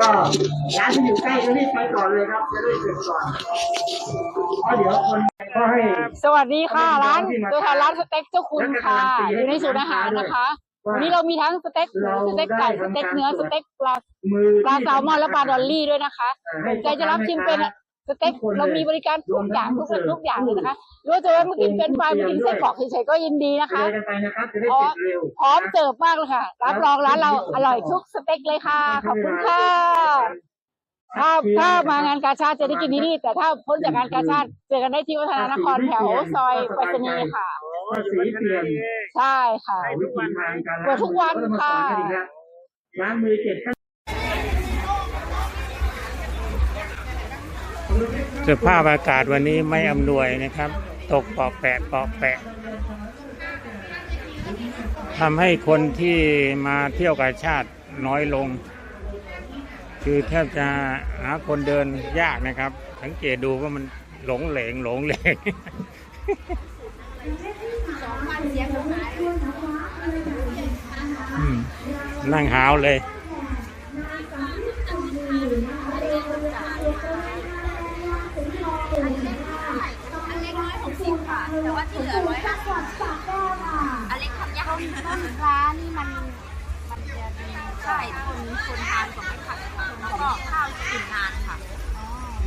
ก็ร้านที่อยู่ใกล้ก็รีบไปก่อนเลยครับจะได้เสร็จก่อนเพราะเดี๋ยวคนก็ให้ สวัสดีค่ะร้านตัวแทนร้านสเต็กเจ้าคุณค่ะอยู่ในศูนย์อาหารนะคะวันนี้เรามีทั้งสเต็กหมูสเต็กไก่สเต็กเนื้อสเต็กปลามือปลาแซลมอนและปลาดอลลี่ด้วยนะคะสนใจจะรับชิมเป็น สเต็กเรามีบริการทุกอย่างทุกทุกอย่างเลยนะคะหรือว่าจะแวะมากินเป็นไฟรายมากินไส้กรอกเฉยๆก็ยินดีนะคะเดินกันไปนะครับจะได้เสร็จเร็วพร้อมเสิร์ฟมากเลยค่ะ รับรองร้านเราอร่อยทุกสเต็กเลยค่ะ ขอบคุณค่ะถ้าถ้ามางานกาชาดจะได้กินที่นี่ แต่ถ้าพ้นจากงานกาชาดเจอกันได้ที่วัฒนานครแถวซอยไปรษณีย์ค่ะก็สีเปลี่ยนใช่ค่ะวิธีทางการเปิดทุกวันค่ะล้างมือเจ็ด สภาพอากาศวันนี้ไม่อำนวยนะครับ ตกเปาะแปะเปาะแปะทำให้คนที่มาเที่ยวกาชาติน้อยลง คือแทบจะหาคนเดินยากนะครับ สังเกตดูว่ามันหลงเหลงหลงเหลงนั่งหาวเลย อันเล็กน้อยหกสิบค่ะ แต่ว่าที่เหลือร้อยห้าสิบอันเล็กทำยากต้นร้านนี่มันมันจะมีใช่คนคนทานกับไม่ผัดแล้วก็ข้าวกินนานค่ะ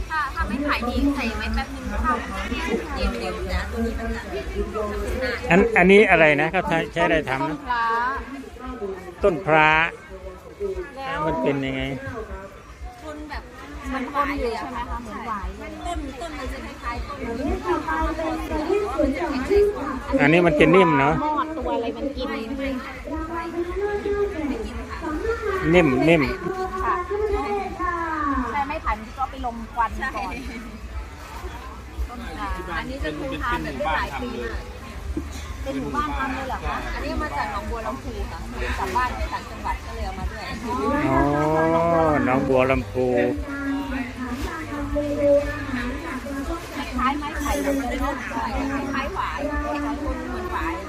ถ้าถ้าไม่ขายดีใส่ไว้แป๊บนึงข้าวมันจะเย็นเร็วนะตัวนี้มันจะนานอันอันนี้อะไรนะเขาใช้ใช้อะไรทำนะปลาต้นพระแล้วมันเป็นยังไงคนแบบมันคนอยู่ใช่ไหมคะเหมือนหวายต้นต้นมันจะคล้ายๆต้น นี้ข้าวข้าวต้นแต่ว่ามันจะแข็งแรงกว่าอันนี้มันจะนิ่มเนาะมอดตัวอะไรมันกินไม่ไม่ค่ะไม่ไม่กินค่ะนิ่มนิ่มค่ะแต่ไม่ผ่านก็ไปลมควันก่อนต้นปลาอันนี้จะคงทานแบบได้หลายปีเลยเป็นหมู่บ้านทำเลยเหรอคะอันนี้มาจากหนองบัวลำพูค่ะกลับบ้านไปต่างจังหวัดก็เลยเอามาด้วยอ๋อหน้องบัวลำพู ล้ายไม้ไผ่เหมือนกันเนาะคล้ายๆหวายคล้ายๆคนเหมือนหวาย